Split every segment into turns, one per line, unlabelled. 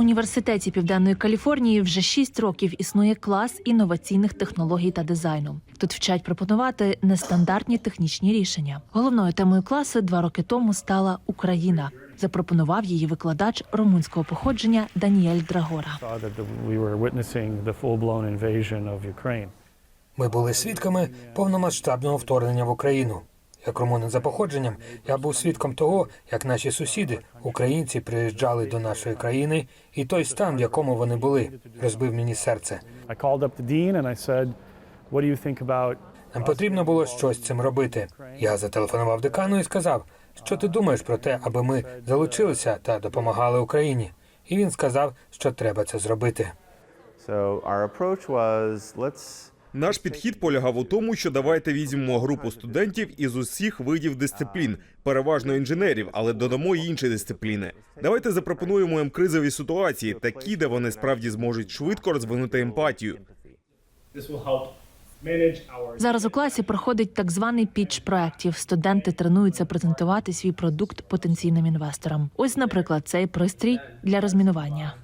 університеті Південної Каліфорнії вже 6 років існує клас інноваційних технологій та дизайну. Тут вчать пропонувати нестандартні технічні рішення. Головною темою класу два роки тому стала Україна. Запропонував її викладач румунського походження Даніель Драгора.
Ми були свідками повномасштабного вторгнення в Україну. Як румунин за походженням, я був свідком того, як наші сусіди, українці, приїжджали до нашої країни, і той стан, в якому вони були, розбив мені серце.
I called up the dean and I said, "What do you think about
Нам потрібно було щось з цим робити. Я зателефонував декану і сказав, що ти думаєш про те, аби ми залучилися та допомагали Україні. І він сказав, що треба це зробити.
So our approach was let's
Наш підхід полягав у тому, що давайте візьмемо групу студентів із усіх видів дисциплін, переважно інженерів, але додамо й інші дисципліни. Давайте запропонуємо їм кризові ситуації, такі, де вони справді зможуть швидко розвинути емпатію.
Зараз у класі проходить так званий пітч проєктів. Студенти тренуються презентувати свій продукт потенційним інвесторам. Ось, наприклад, цей пристрій для розмінування.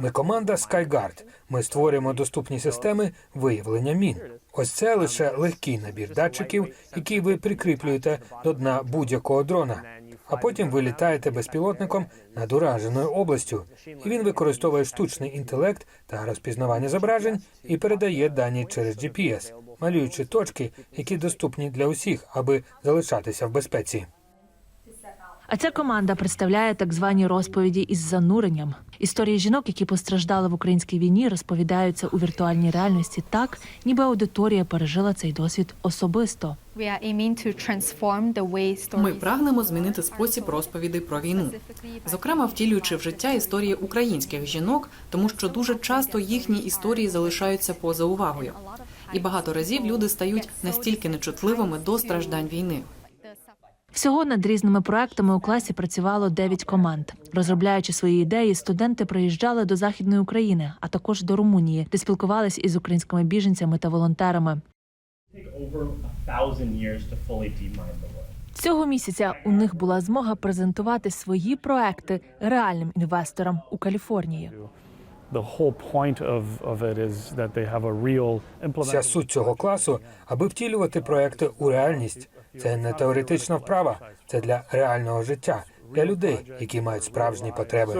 Ми команда SkyGuard. Ми створюємо доступні системи виявлення мін. Ось це лише легкий набір датчиків, який ви прикріплюєте до дна будь-якого дрона. А потім ви літаєте безпілотником над ураженою областю, і він використовує штучний інтелект та розпізнавання зображень і передає дані через GPS, малюючи точки, які доступні для усіх, аби залишатися в безпеці.
А ця команда представляє так звані розповіді із зануренням. Історії жінок, які постраждали в українській війні, розповідаються у віртуальній реальності так, ніби аудиторія пережила цей досвід особисто.
Ми прагнемо змінити спосіб розповіді про війну, зокрема втілюючи в життя історії українських жінок, тому що дуже часто їхні історії залишаються поза увагою. І багато разів люди стають настільки нечутливими до страждань війни.
Всього над різними проектами у класі працювало 9 команд. Розробляючи свої ідеї, студенти приїжджали до західної України, а також до Румунії, де спілкувались із українськими біженцями та волонтерами. Цього місяця у них була змога презентувати свої проекти реальним інвесторам у Каліфорнії.
Вся суть цього класу, аби втілювати проекти у реальність. Це не теоретична вправа, це для реального життя, для людей, які мають справжні потреби.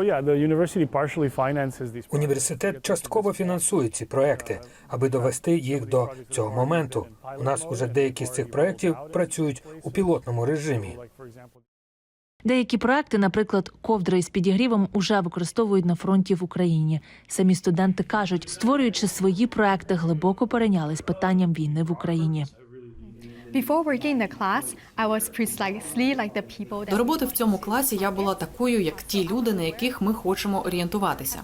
Університет частково фінансує ці проекти, аби довести їх до цього моменту. У нас уже деякі з цих проєктів працюють у пілотному режимі.
Деякі проекти, наприклад, ковдри із підігрівом, уже використовують на фронті в Україні. Самі студенти кажуть, створюючи свої проекти, глибоко перейнялись питанням війни в Україні.
До роботи в цьому класі я була такою, як ті люди, на яких ми хочемо орієнтуватися.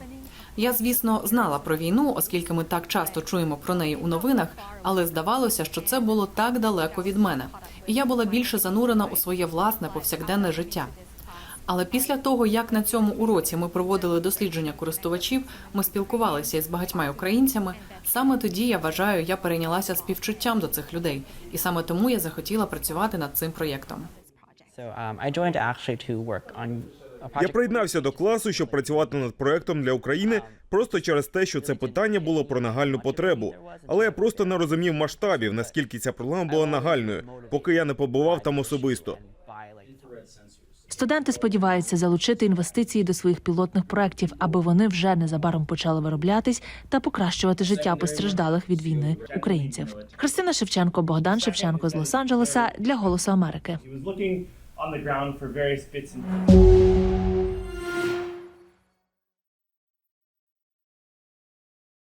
Я, звісно, знала про війну, оскільки ми так часто чуємо про неї у новинах, але здавалося, що це було так далеко від мене, і я була більше занурена у своє власне повсякденне життя. Але після того, як на цьому уроці ми проводили дослідження користувачів, ми спілкувалися із багатьма українцями. Саме тоді я вважаю, я перейнялася співчуттям до цих людей, і саме тому я захотіла працювати над цим проєктом.
Я приєднався до класу, щоб працювати над проектом для України, просто через те, що це питання було про нагальну потребу. Але я просто не розумів масштабів, наскільки ця проблема була нагальною, поки я не побував там особисто.
Студенти сподіваються залучити інвестиції до своїх пілотних проєктів, аби вони вже незабаром почали вироблятись та покращувати життя постраждалих від війни українців. Христина Шевченко, Богдан Шевченко з Лос-Анджелеса для Голосу Америки.
On the ground for various bits and